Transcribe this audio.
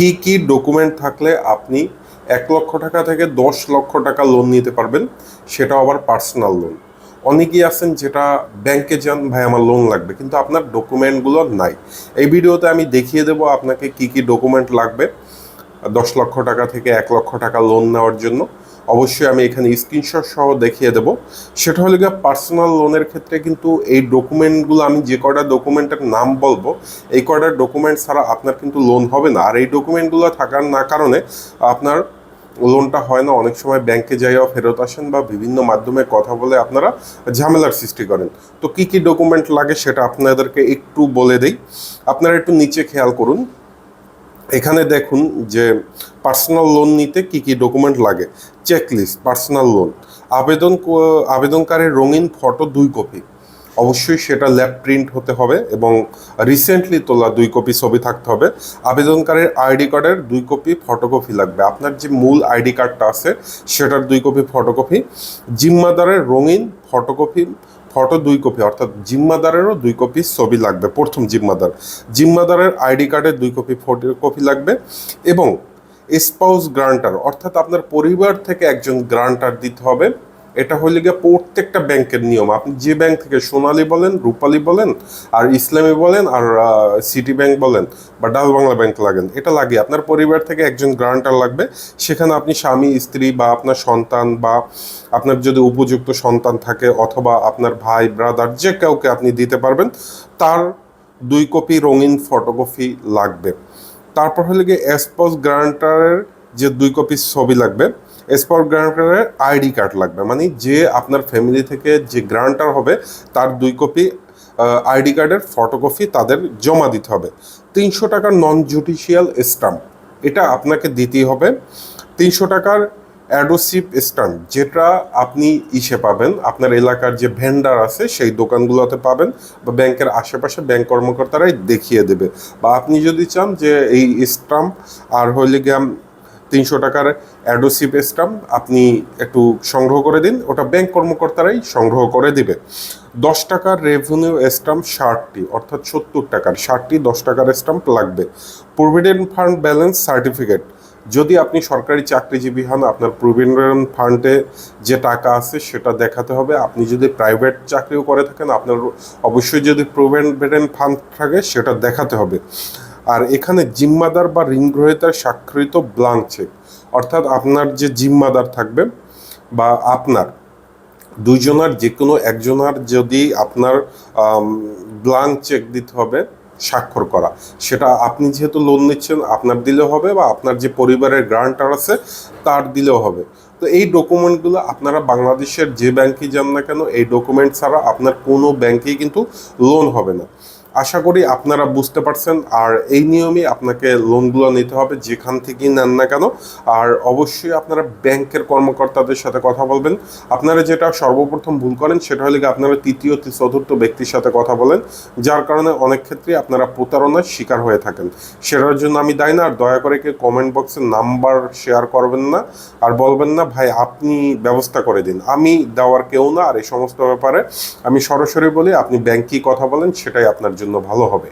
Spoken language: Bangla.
কি কি ডকুমেন্ট থাকলে আপনি এক লক্ষ টাকা থেকে দশ লক্ষ টাকা লোন নিতে পারবেন সেটা আবার পার্সোনাল লোন অনেকেই আছেন যেটা ব্যাংকে যান, ভাই, আমার লোন লাগবে। কিন্তু আপনার ডকুমেন্টগুলো নাই। এই ভিডিওতে আমি দেখিয়ে দেব আপনাকে কি কি ডকুমেন্ট লাগবে, দশ লক্ষ টাকা থেকে এক লক্ষ টাকা লোন নেওয়ার জন্য। অবশ্যই আমি এখানে স্ক্রিনশট সহ দেখিয়ে দেবো। সেটা হলো গিয়ে পার্সোনাল লোনের ক্ষেত্রে কিন্তু এই ডকুমেন্টগুলো আমি যে কটা ডকুমেন্টের নাম বলব, এই কটা ডকুমেন্ট ছাড়া আপনার কিন্তু লোন হবে না। আর এই ডকুমেন্টগুলো থাকার না কারণে আপনার লোনটা হয় না। অনেক সময় ব্যাংকে যাইও ফেরত আসেন বা বিভিন্ন মাধ্যমে কথা বলে আপনারা ঝামেলার সৃষ্টি করেন। তো কি কি ডকুমেন্ট লাগে সেটা আপনাদেরকে একটু বলে দেই। আপনারা একটু নিচে খেয়াল করুন। এখানে দেখুন যে পার্সোনাল লোন নিতে কি কি ডকুমেন্ট লাগে? চেকলিস্ট পার্সোনাল লোন আবেদন আবেদনকারীর রঙিন ফটো দুই কপি অবশ্যই সেটা ল্যাব প্রিন্ট হতে হবে এবং রিসেন্টলি তোলা দুই কপি ছবি থাকতে হবে। আবেদনকারীর আইডি কার্ডের দুই কপি ফটোকপি লাগবে। আপনার যে মূল আইডি কার্ডটা আছে, সেটার দুই কপি ফটোকপি জিম্মাদারের রঙিন ফটোকপি ফটো দুই কপি, অর্থাৎ জিম্মাদারেরও দুই কপি ছবি লাগবে, প্রথম জিম্মাদার। জিম্মাদারের আইডি কার্ডের দুই কপি ফটো, কপি লাগবে এবং স্পাউস গ্রান্টার অর্থাৎ আপনার পরিবার থেকে একজন গ্রান্টার দিতে হবে। এটা হলে গিয়ে প্রত্যেকটা ব্যাংকের নিয়ম। আপনি যে ব্যাংক থেকে সোনালী বলেন, রূপালী বলেন, আর ইসলামী বলেন, আর সিটি ব্যাংক বলেন, বা ডাল বাংলা ব্যাংক লাগেন, এটা লাগে। আপনার পরিবার থেকে একজন গ্রান্টার লাগবে। সেখানে আপনি স্বামী, স্ত্রী, বা আপনার সন্তান, বা আপনার যদি উপযুক্ত সন্তান থাকে, অথবা আপনার ভাই ব্রাদার যে কাউকে আপনি দিতে পারবেন, তার দুই কপি রঙিন ফটোকপি লাগবে। তারপর হলে গিয়ে এসপস গ্রান্টারের যে দুই কপি ছবি লাগবে এসপস গ্রান্টারের আইডি কার্ড লাগবে। মানে যে আপনার ফ্যামিলি থেকে যে গ্রান্টার হবে, তার দুই কপি আইডি কার্ডের ফটোকপি তাদের জমা দিতে হবে। তিনশো টাকার নন জুডিশিয়াল স্টাম্প এটা আপনাকে দিতেই হবে। তিনশো টাকার অ্যাডোসিপ স্ট্যাম্প যেটা আপনি ইসে পাবেন, আপনার এলাকার যে ভেন্ডার আছে, সেই দোকানগুলোতে পাবেন বা ব্যাংকের আশেপাশে ব্যাংক কর্মকর্তারাই দেখিয়ে দেবে। বা আপনি যদি চান যে এই স্টাম্প আর হইলে গিয়ে তিনশো টাকার অ্যাডোসিপ স্টাম্প আপনি একটু সংগ্রহ করে দিন। ওটা ব্যাংক কর্মকর্তারাই সংগ্রহ করে দিবে। দশ টাকার রেভিনিউ স্টাম্প ষাটটি, অর্থাৎ সত্তর টাকার ষাটটি দশ টাকার স্টাম্প লাগবে। প্রভিডেন্ট ফান্ড ব্যালেন্স সার্টিফিকেট যদি আপনি সরকারি চাকরিজীবী হন, আপনার প্রভিডেন্ট ফান্ডে যে টাকা আছে সেটা দেখাতে হবে। আপনি যদি প্রাইভেট চাকরিও করে থাকেন, আপনার অবশ্যই যদি প্রভিডেন্ট ফান্ড থাকে, সেটা দেখাতে হবে। আর এখানে জিম্মাদার বা ঋণ গ্রহীতার স্বাক্ষরিত ব্লাঙ্ক চেক অর্থাৎ আপনার যে জিম্মাদার থাকবে বা আপনার দুইজনার যে কোনো একজনার যদি আপনার ব্লাঙ্ক চেক দিতে হবে স্বাক্ষর করা। সেটা আপনি যেহেতু লোন নিচ্ছেন, আপনার দিলেও হবে বা আপনার যে পরিবারের গ্রান্টার আছে, তার দিলেও হবে। তো এই ডকুমেন্টগুলো আপনারা বাংলাদেশের যে ব্যাংকে যান না কেন, এই ডকুমেন্ট ছাড়া আপনার কোনো ব্যাংকেই কিন্তু লোন হবে না। আশা করি আপনারা বুঝতে পারছেন, আর এই নিয়মে আপনাকে লোনগুলো নিতে হবে যেখান থেকেই নেন না কেন। আর অবশ্যই আপনারা ব্যাংকের কর্মকর্তাদের সাথে কথা বলবেন। আপনারা যেটা সর্বপ্রথম ভুল করেন, সেটা হলে আপনারা তৃতীয় চতুর্থ ব্যক্তির সাথে কথা বলেন, যার কারণে অনেক ক্ষেত্রে আপনারা প্রতারণার শিকার হয়ে থাকেন। সেটার জন্য আমি দায় না, আর দয়া করে কেউ কমেন্ট বক্সে নাম্বার শেয়ার করবেন না, আর বলবেন না, ভাই, আপনি ব্যবস্থা করে দিন। আমি দেওয়ার কেউ না, আর এই সমস্ত ব্যাপারে আমি সরাসরি বলি, আপনি ব্যাংকে কথা বলেন, সেটাই আপনার জন্য ভালো হবে।